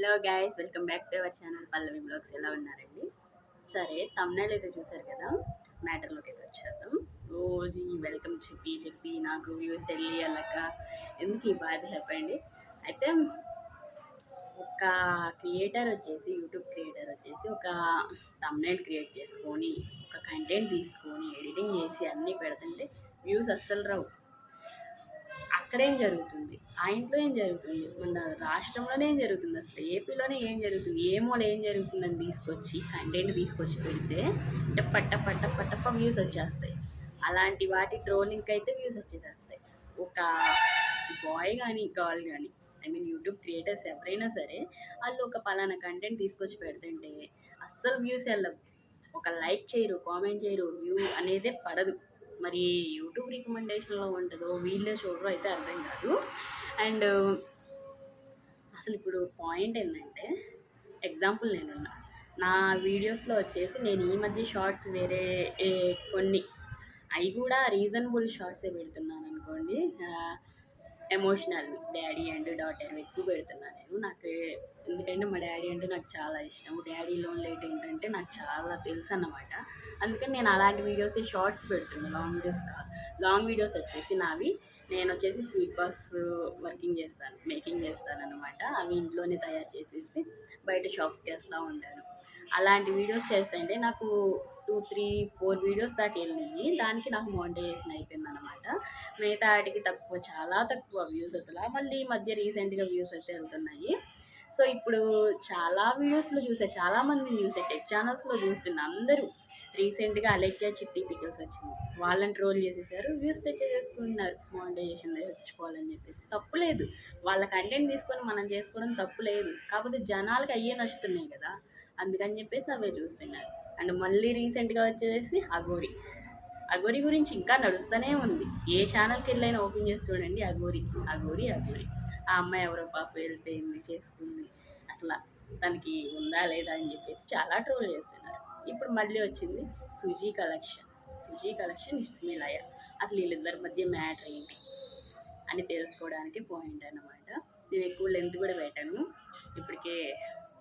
Hello guys welcome back to our channel Pallavi Blogs ఎలా ఉన్నారండి? సరే తమ్నైల్ అయితే చూసారు కదా? మ్యాటర్లోకి అయితే వచ్చేద్దాం. రోజు వెల్కమ్ చెప్పి చెప్పి నాకు వ్యూస్ వెళ్ళి వెళ్ళక ఎందుకు ఈ బాధ చెప్పండి? అయితే ఒక క్రియేటర్ వచ్చేసి యూట్యూబ్ క్రియేటర్ వచ్చేసి ఒక తమ్నైల్ క్రియేట్ చేసుకొని ఒక కంటెంట్ తీసుకొని ఎడిటింగ్ చేసి అన్నీ పెడుతుంటే వ్యూస్ అస్సలు రావు. అక్కడేం జరుగుతుంది? ఆ ఇంట్లో ఏం జరుగుతుంది? మన రాష్ట్రంలోనే ఏం జరుగుతుంది? అసలు ఏపీలోనే ఏం జరుగుతుంది? ఏమోలో ఏం జరుగుతుందని తీసుకొచ్చి కంటెంట్ తీసుకొచ్చి పెడితే అంటే పట్ట పట్ట పట్టప్ప వ్యూస్ వచ్చేస్తాయి. అలాంటి వాటి ట్రోలింగ్కి అయితే వ్యూస్ వచ్చేసేస్తాయి. ఒక బాయ్ కానీ గర్ల్ కానీ ఐ మీన్ యూట్యూబ్ క్రియేటర్స్ ఎవరైనా సరే వాళ్ళు ఒక పలానా కంటెంట్ తీసుకొచ్చి పెడుతుంటే అస్సలు వ్యూస్ వెళ్ళవు. ఒక లైక్ చేయరు కామెంట్ చేయరు వ్యూ అనేదే పడదు. మరి యూట్యూబ్ రికమెండేషన్లో ఉంటుందో వీళ్ళే చూడరు అయితే అర్థం కాదు. అండ్ అసలు ఇప్పుడు పాయింట్ ఏంటంటే ఎగ్జాంపుల్ నేనున్నా. నా వీడియోస్లో వచ్చేసి నేను ఈ మధ్య షార్ట్స్ వేరే కొన్ని. అవి కూడా రీజనబుల్ షార్ట్సే పెడుతున్నాను అనుకోండి ఎమోషనల్ డాడీ అండ్ డాటర్ ఎక్కువ పెడుతున్నాను నేను. నాకు ఎందుకంటే మా డాడీ అంటే నాకు చాలా ఇష్టం. డాడీ లోన్ లేట్ ఏంటంటే నాకు చాలా తెలుసు అన్నమాట. అందుకని నేను అలాంటి వీడియోస్ షార్ట్స్ పెడుతున్నాను లాంగ్ వీడియోస్ కాదు లాంగ్ వీడియోస్ వచ్చేసి నావి. నేను వచ్చేసి స్వీట్ బాక్స్ వర్కింగ్ చేస్తాను మేకింగ్ చేస్తాను అనమాట అవి ఇంట్లోనే తయారు చేసేసి బయట షాప్స్కి వేస్తూ ఉంటాను. అలాంటి వీడియోస్ చేస్తుంటే నాకు టూ త్రీ ఫోర్ వీడియోస్ దాకా వెళ్ళినాయి దానికి నాకు మోనిటైజేషన్ అయిపోయింది అనమాట మిగతా వాటికి తక్కువ చాలా తక్కువ వ్యూస్ అసలు. మళ్ళీ ఈ మధ్య రీసెంట్గా వ్యూస్ అయితే వెళ్తున్నాయి. సో ఇప్పుడు చాలా వీడియోస్లో చూసే చాలామంది న్యూస్ టెక్ ఛానల్స్లో చూస్తున్న అందరూ రీసెంట్గా అలెక్జా చిట్టి పికల్స్ వచ్చింది. వాళ్ళని ట్రోల్ చేసేసారు. వ్యూస్ తెచ్చేసుకుంటున్నారు మోనిటైజేషన్ తెచ్చుకోవాలని చెప్పేసి. తప్పులేదు వాళ్ళ కంటెంట్ తీసుకొని మనం చేసుకోవడం తప్పు లేదు. కాకపోతే జనాలకి అయ్యే నచ్చుతున్నాయి కదా. అందుకని చెప్పేసి అవే చూస్తున్నారు. అండ్ మళ్ళీ రీసెంట్గా వచ్చేసి అగోరి అగోరి గురించి ఇంకా నడుస్తూనే ఉంది. ఏ ఛానల్కి వెళ్ళైనా ఓపెన్ చేసి చూడండి. అగోరి అగోరి అగోరి ఆ అమ్మాయి ఎవరో పాప వెళ్ళిపోయింది చేసుకుంది అసలు తనకి ఉందా లేదా అని చెప్పేసి చాలా ట్రోల్ చేస్తున్నారు. ఇప్పుడు మళ్ళీ వచ్చింది సుజీ కలెక్షన్. సుజీ కలెక్షన్ ఇస్మిలయ అసలు వీళ్ళిద్దరి మధ్య మ్యాటర్ ఏంటి? అని తెలుసుకోవడానికి పాయింట్ అన్నమాట. నేను ఎక్కువ లెంత్ కూడా పెట్టాను. ఇప్పటికే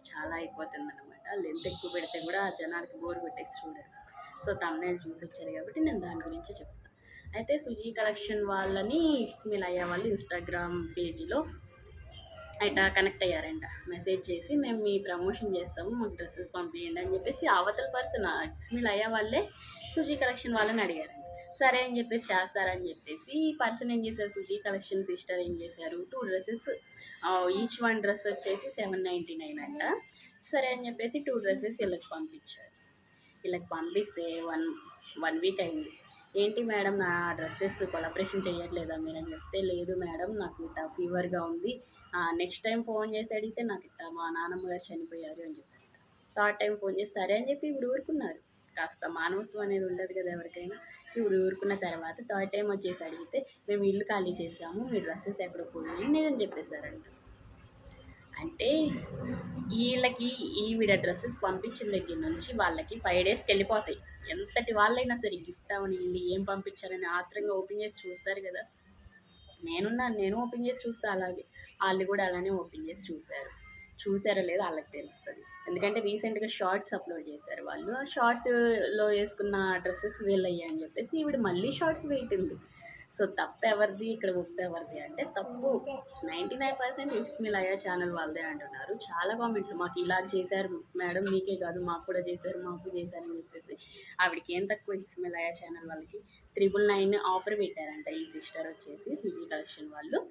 చాలా అయిపోతుంది అనమాట లెంత్ ఎక్కువ పెడితే కూడా జనాలకి బోర్ పెట్టేసి చూడరు సో తమ్నేల్ చూసి వచ్చారు కాబట్టి నేను దాని గురించి చెప్తాను అయితే సుజీ కలెక్షన్ వాళ్ళని ఇస్మిల్ అయ్యే వాళ్ళు ఇన్స్టాగ్రామ్ పేజీలో అయితే కనెక్ట్ అయ్యారంట. మెసేజ్ చేసి మేము మీ ప్రమోషన్ చేస్తాము మాకు డ్రెస్సెస్ పంపించండి అని చెప్పేసి అవతల పర్సన్ ఇస్మిల్ అయ్యే వాళ్ళే సుజీ కలెక్షన్ వాళ్ళని అడిగారంట సరే అని చెప్పేసి చేస్తారని చెప్పేసి ఈ పర్సన్ ఏం చేశారు? సుజీ కలెక్షన్ సిస్టర్ ఏం చేశారు? Two dresses each one dress వచ్చేసి సెవెన్ నైంటీ నైన్ అంట. సరే అని చెప్పేసి టూ డ్రెస్సెస్ వీళ్ళకి పంపించారు. వీళ్ళకి పంపిస్తే వన్ వన్ వీక్ అయింది. ఏంటి మేడం నా డ్రెస్సెస్ కొలాబరేషన్ చేయట్లేదా మీరు అని చెప్తే లేదు మేడం నాకు ఇట్లా ఫీవర్గా ఉంది. నెక్స్ట్ టైం ఫోన్ చేసి అడిగితే నాకు ఇట్లా మా నాన్నమ్మ గారు చనిపోయారు అని చెప్పారు థర్డ్ టైం ఫోన్ చేసి సరే అని చెప్పి ఇప్పుడు ఊరుకున్నారు. కాస్త మానవత్వం అనేది ఉండదు కదా ఎవరికైనా. ఇప్పుడు ఊరుకున్న తర్వాత థర్డ్ టైం వచ్చేసి అడిగితే మేము ఇల్లు ఖాళీ చేసాము మీ డ్రెస్సెస్ ఎక్కడ పోయి నేను చెప్పేశారంట. అంటే వీళ్ళకి ఈవిడ డ్రెస్సెస్ పంపించిన దగ్గర నుంచి వాళ్ళకి ఫైవ్ డేస్కి వెళ్ళిపోతాయి. ఎంతటి వాళ్ళైనా సరే గిఫ్ట్ అవని వీళ్ళు ఏం పంపించారని ఆత్రంగా ఓపెన్ చేసి చూస్తారు కదా. నేనున్నాను నేను ఓపెన్ చేసి చూస్తా అలాగే. వాళ్ళు కూడా అలానే ఓపెన్ చేసి చూశారు. చూసారో లేదో వాళ్ళకి తెలుస్తుంది. ఎందుకంటే రీసెంట్గా షార్ట్స్ అప్లోడ్ చేశారు వాళ్ళు. ఆ షార్ట్స్లో వేసుకున్న డ్రెస్సెస్ వీళ్ళయ్యా అని చెప్పేసి ఈవిడ మళ్ళీ షార్ట్స్ పెట్టింది సో తప్పు ఎవరిది? ఇక్కడ ఉప్పు ఎవరిది? అంటే తప్పు. Ninety nine percent it's me Laya channel వాళ్ళదే అంటున్నారు. చాలా కామెంట్లు మాకు ఇలా చేశారు మేడం మీకే కాదు మాకు కూడా చేశారు మాకు చేశారని చెప్పేసి. ఆవిడకి ఏం తక్కువ ఇట్స్ మీ లయా ఛానల్ వాళ్ళకి? త్రిబుల్ నైన్ ఆఫర్ పెట్టారంట ఈ సిస్టర్ వచ్చేసి ఫిజీ కలెక్షన్ వాళ్ళు.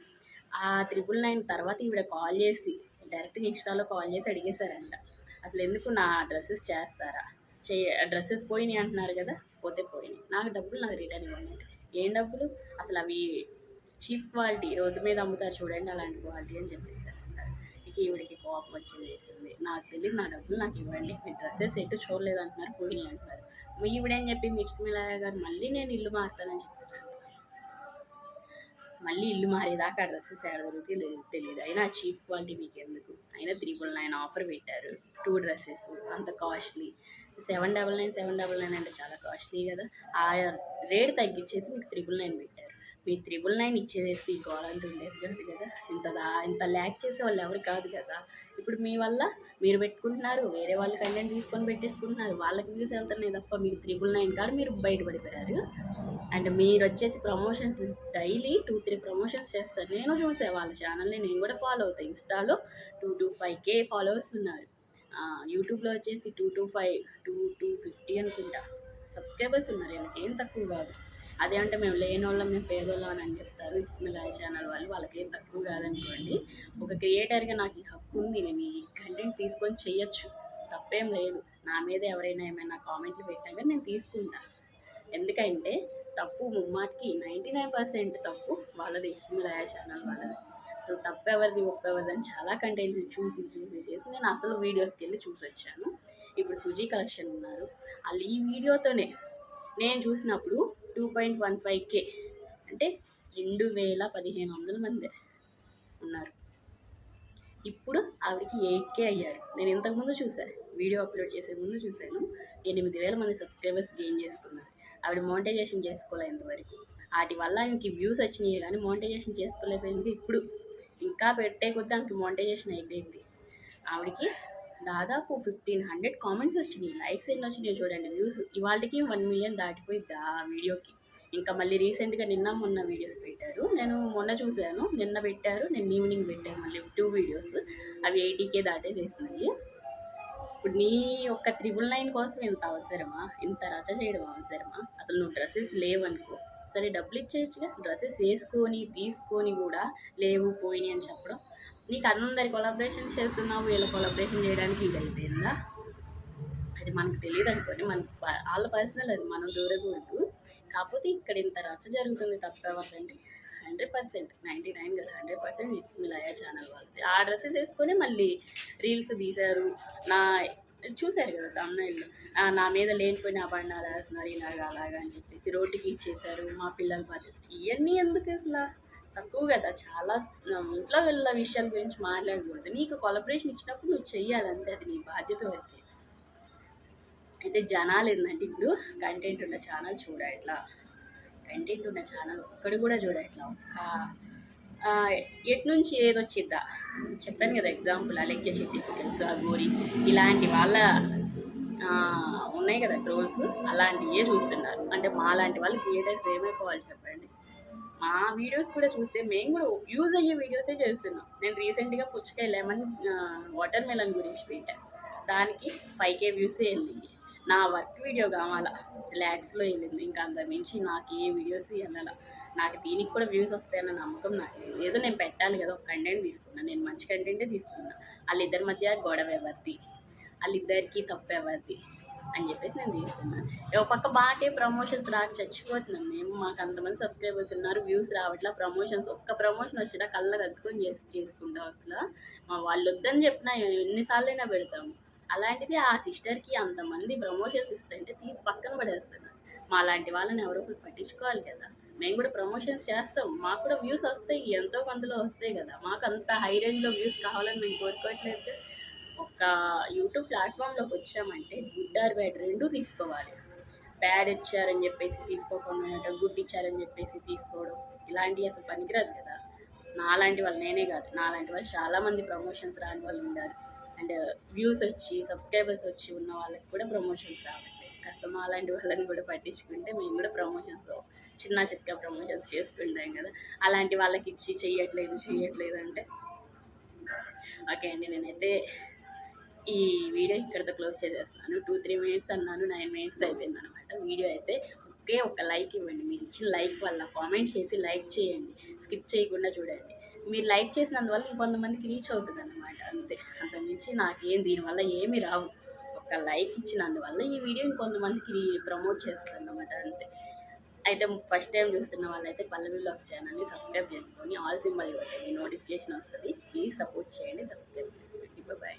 ఆ త్రిబుల్ నైన్ తర్వాత ఈవిడ కాల్ చేసి డైరెక్ట్గా ఇన్స్టాలో కాల్ చేసి అడిగేశారంట. అసలు ఎందుకు నా డ్రెస్సెస్ చేస్తారా? చే డ్రెస్సెస్ పోయినాయి అంటున్నారు కదా పోతే పోయినాయి. నాకు డబ్బులు నాకు రిటర్న్ ఇవ్వండి ఏం డబ్బులు? అసలు అవి చీప్ క్వాలిటీ రోడ్డు మీద అమ్ముతారు చూడండి అలాంటి క్వాలిటీ అని చెప్పేసారు ఇక ఈవిడికి కోపం వచ్చింది నాకు తెలియదు నా డబ్బులు నాకు ఇవ్వండి. మీ డ్రెస్సెస్ ఎటు చూడలేదు అంటున్నారు పోయినాయి అంటున్నారు. ఈవిడేం చెప్పి మిక్స్ మిలాయ గారు మళ్ళీ నేను ఇల్లు మారుతానని చెప్పి మళ్ళీ ఇల్లు మారేదాకా ఆ డ్రెస్సెస్ ఎక్కడ లేదు తెలియదు అయినా చీప్ క్వాలిటీ మీకు ఎందుకు అయినా త్రిబుల్ నైన్ ఆఫర్ పెట్టారు. టూ డ్రెస్సెస్ అంత costly seven double nine seven double nine అంటే చాలా కాస్ట్లీ కదా. ఆ రేట్ తగ్గించేసి మీకు త్రిబుల్ నైన్ పెట్టారు. మీ త్రిబుల్ నైన్ ఇచ్చేసి గోలంత ఉండేది కాదు కదా. ఇంత దా- ఇంత ల్యాక్ చేసే వాళ్ళు ఎవరు కాదు కదా. ఇప్పుడు మీ వల్ల మీరు పెట్టుకుంటున్నారు వేరే వాళ్ళు కంటెంట్ తీసుకొని పెట్టేసుకుంటున్నారు వాళ్ళకి వ్యూస్ వెళ్తున్నాయి తప్ప మీకు త్రిబుల్ నైన్ కాదు మీరు బయటపడిపోయారు. అండ్ మీరు వచ్చేసి promotions daily two three promotions చేస్తారు. నేను చూసే వాళ్ళ ఛానల్ని నేను కూడా ఫాలో అవుతాను ఇన్స్టాలో two two five K followers ఉన్నారు. యూట్యూబ్లో వచ్చేసి two two five two two fifty అనుకుంటా. సబ్స్క్రైబర్స్ ఉన్నారు. వీళ్ళకి ఏం తక్కువ కాదు. అదే అంటే మేము లేని వాళ్ళం మేము పేదోళ్ళం అని అని చెప్తారు ఇట్స్ మిలాయ్ ఛానల్ వాళ్ళు. వాళ్ళకేం తక్కువ కాదనుకోండి. ఒక క్రియేటర్గా నాకు ఈ హక్కు ఉంది. నేను ఈ కంటెంట్ తీసుకొని చెయ్యొచ్చు తప్పేం లేదు. నా మీద ఎవరైనా ఏమైనా కామెంట్లు పెట్టినా కానీ నేను తీసుకుంటా. ఎందుకంటే తప్పు ముమ్మాటికి నైంటీ నైన్ పర్సెంట్ తప్పు వాళ్ళది. ఇస్మిలాయా ఛానల్ వాళ్ళది. సో తప్పు ఎవరిది ఒప్పు అని చాలా కంటెంట్ చూసి చూసి చేసి నేను అసలు వీడియోస్కి వెళ్ళి చూసి వచ్చాను ఇప్పుడు సుజీ కలెక్షన్ ఉన్నారు. వాళ్ళు ఈ వీడియోతోనే నేను చూసినప్పుడు two point one five K. అంటే రెండు వేల పదిహేను వందల మంది ఉన్నారు. ఇప్పుడు ఆవిడకి ఎయిట్ కే అయ్యారు. నేను ఇంతకుముందు చూశాను వీడియో అప్లోడ్ చేసే ముందు చూశాను. ఎనిమిది వేల మంది సబ్స్క్రైబర్స్ గెయిన్ చేసుకున్నారు. ఆవిడ మోనిటైజేషన్ చేసుకోలే ఇంతవరకు. వాటి వల్ల ఇంక వ్యూస్ వచ్చినాయి కానీ మోనిటైజేషన్ చేసుకోలేకపోయింది ఇప్పుడు. ఇంకా పెట్టే కొద్దీ ఆమెకి మోనిటైజేషన్ అయిపోయింది. ఆవిడకి దాదాపు ఫిఫ్టీన్ హండ్రెడ్ కామెంట్స్ వచ్చినాయి. లైక్స్ ఎన్ని వచ్చినాయి చూడండి వ్యూస్ ఇవాళకి వన్ మిలియన్ దాటిపోయింది ఆ వీడియోకి. ఇంకా మళ్ళీ రీసెంట్గా నిన్న మొన్న వీడియోస్ పెట్టారు. నేను మొన్న చూశాను. నిన్న పెట్టారు. నేను ఈవినింగ్ పెట్టాను మళ్ళీ టూ వీడియోస్ అవి ఎయిటీకే దాటే చేసినాయి ఇప్పుడు నీ యొక్క త్రిబుల్ నైన్ కోసం ఇంత అవసరమా? ఇంత రచ చేయడం అవసరమా? అసలు నువ్వు డ్రెస్సెస్ లేవనుకో. సరే డబ్బులు ఇచ్చేయచ్చుగా. డ్రెస్సెస్ వేసుకొని తీసుకొని కూడా లేవు పోయినాయి అని చెప్పడం నీకు అందరి కొలాబరేషన్ చేస్తున్నావు వీళ్ళ కొలాబరేషన్ చేయడానికి ఇది అయిపోయిందా అది మనకు తెలియదు అనుకోండి మన ప- వాళ్ళ పర్సనల్ అది మనం దూరకూడదు. కాకపోతే ఇక్కడ ఇంత రచ్చ జరుగుతుంది తప్పవద్దండి హండ్రెడ్ పర్సెంట్ నైంటీ నైన్ కదా హండ్రెడ్ పర్సెంట్ ఇట్స్ మిలాయా ఛానల్ వాళ్ళది. ఆ డ్రెస్సెస్ వేసుకొని మళ్ళీ రీల్స్ తీశారు. నా చూశారు కదా తమిళలో నా మీద లేనిపోయిన అబండాలు వేస్తున్నారు ఇలాగా అలాగా అని చెప్పేసి రోడ్డుకి ఇచ్చేసారు మా పిల్లల బాధ్యత ఇవన్నీ ఎందుకు అసలు? తక్కువ కదా. చాలా ఇంట్లో వెళ్ళిన విషయాల గురించి మాట్లాడకూడదు. నీకు కొలబరేషన్ ఇచ్చినప్పుడు నువ్వు చెయ్యాలి అంతే అది నీ బాధ్యత వరకే. అయితే జనాలు ఏంటంటే ఇప్పుడు కంటెంట్ ఉన్న ఛానల్ చూడట్లా కంటెంట్ ఉన్న ఛానల్ ఒక్కడు కూడా చూడట్లా ఒక్క ఎటు నుంచి ఏది వచ్చిద్దా? చెప్పాను కదా ఎగ్జాంపుల్ అలెక్జా చెట్టి తెలుసు? గోరి. ఇలాంటి వాళ్ళ ఉన్నాయి కదా ట్రోల్స్ అలాంటివే చూస్తున్నారు. అంటే మా లాంటి వాళ్ళు క్రియేటర్స్ ఏమైపోవాలి చెప్పండి? మా వీడియోస్ కూడా చూస్తే మేము కూడా యూజ్ అయ్యే వీడియోసే చేస్తున్నాం. నేను రీసెంట్గా పుచ్చకాయ లెమన్ వాటర్ మెలన్ గురించి పెట్టాను దానికి ఫైవ్ కే వ్యూసే వెళ్ళింది. నా వర్క్ వీడియో కావాలా. ల్యాక్స్లో వెళ్ళింది. ఇంకా అంత మించి నాకు ఏ వీడియోస్ వెళ్ళాల నాకు దీనికి కూడా వ్యూస్ వస్తాయన్న నమ్మకం నాకు లేదు. ఏదో నేను పెట్టాలి కదా ఒక కంటెంట్ తీసుకున్నా. నేను మంచి కంటెంటే తీసుకున్నా. వాళ్ళిద్దరి మధ్య గొడవ ఎవరిది? వాళ్ళిద్దరికీ తప్పు ఎవరిది? అని చెప్పేసి నేను తీసుకున్నాను ఒక పక్క బాగా ప్రమోషన్స్ రా చచ్చిపోతున్నాం మేము మాకు అంతమంది సబ్స్క్రైబర్స్ ఉన్నారు వ్యూస్ రావట్లా ప్రమోషన్స్ ఒక్క ప్రమోషన్ వచ్చినా కళ్ళ కత్తుకొని చేసి చేసుకుంటాం అసలు. మా వాళ్ళు వద్దని చెప్పినా ఎన్నిసార్లైనా పెడతాము అలాంటిది ఆ సిస్టర్కి అంతమంది ప్రమోషన్స్ ఇస్తాయంటే తీసి పక్కన పడేస్తున్నారు మా లాంటి వాళ్ళని ఎవరో ఒకరు పట్టించుకోవాలి కదా. మేము కూడా ప్రమోషన్స్ చేస్తాం. మాకు కూడా వ్యూస్ వస్తాయి ఎంతో కొంతలో వస్తాయి కదా. మాకు అంత హై రేంజ్లో వ్యూస్ కావాలని మేము కోరుకోవట్లేదు. ఒక యూట్యూబ్ ప్లాట్ఫామ్లోకి వచ్చామంటే గుడ్ ఆర్ బ్యాడ్ రెండు తీసుకోవాలి. బ్యాడ్ ఇచ్చారని చెప్పేసి తీసుకోకుండా గుడ్ ఇచ్చారని చెప్పేసి తీసుకోవడం ఇలాంటివి అసలు పనికిరాదు కదా. నాలాంటి వాళ్ళు నేనే కాదు. నాలాంటి వాళ్ళు చాలామంది ప్రమోషన్స్ రాని వాళ్ళు ఉన్నారు అండ్ వ్యూస్ వచ్చి సబ్స్క్రైబర్స్ వచ్చి ఉన్న వాళ్ళకి కూడా ప్రమోషన్స్ రావాలి కాస్త మాలాంటి వాళ్ళని కూడా పట్టించుకుంటే మేము కూడా ప్రమోషన్స్ చిన్న చిత్క ప్రమోషన్స్ చేసుకుంటాం కదా. అలాంటి వాళ్ళకి ఇచ్చి చెయ్యట్లేదు చెయ్యట్లేదు అంటే. ఓకే అండి నేనైతే ఈ వీడియో ఇక్కడితో క్లోజ్ చేసేస్తున్నాను. టూ త్రీ మినిట్స్ అన్నాను నైన్ మినిట్స్ అయిపోయింది అనమాట వీడియో అయితే ఒకే ఒక లైక్ ఇవ్వండి. మీరు ఇచ్చిన లైక్ వల్ల కామెంట్ చేసి లైక్ చేయండి. స్కిప్ చేయకుండా చూడండి. మీరు లైక్ చేసినందువల్ల ఇంకొంతమందికి రీచ్ అవుతుంది అనమాట అంతే. అంతమించి నాకేం దీనివల్ల ఏమీ రావు. ఒక లైక్ ఇచ్చినందువల్ల ఈ వీడియో ఇంకొంతమందికి ప్రమోట్ చేస్తుంది అనమాట అంతే. అయితే ఫస్ట్ టైం చూస్తున్న వాళ్ళైతే పల్లవి బ్లాగ్స్ ఛానల్ని సబ్స్క్రైబ్ చేసుకొని ఆల్ సింబల్ ఇవ్వండి నోటిఫికేషన్ వస్తుంది. ప్లీజ్ సపోర్ట్ చేయండి. సబ్స్క్రైబ్ చేసుకోండి. బాయ్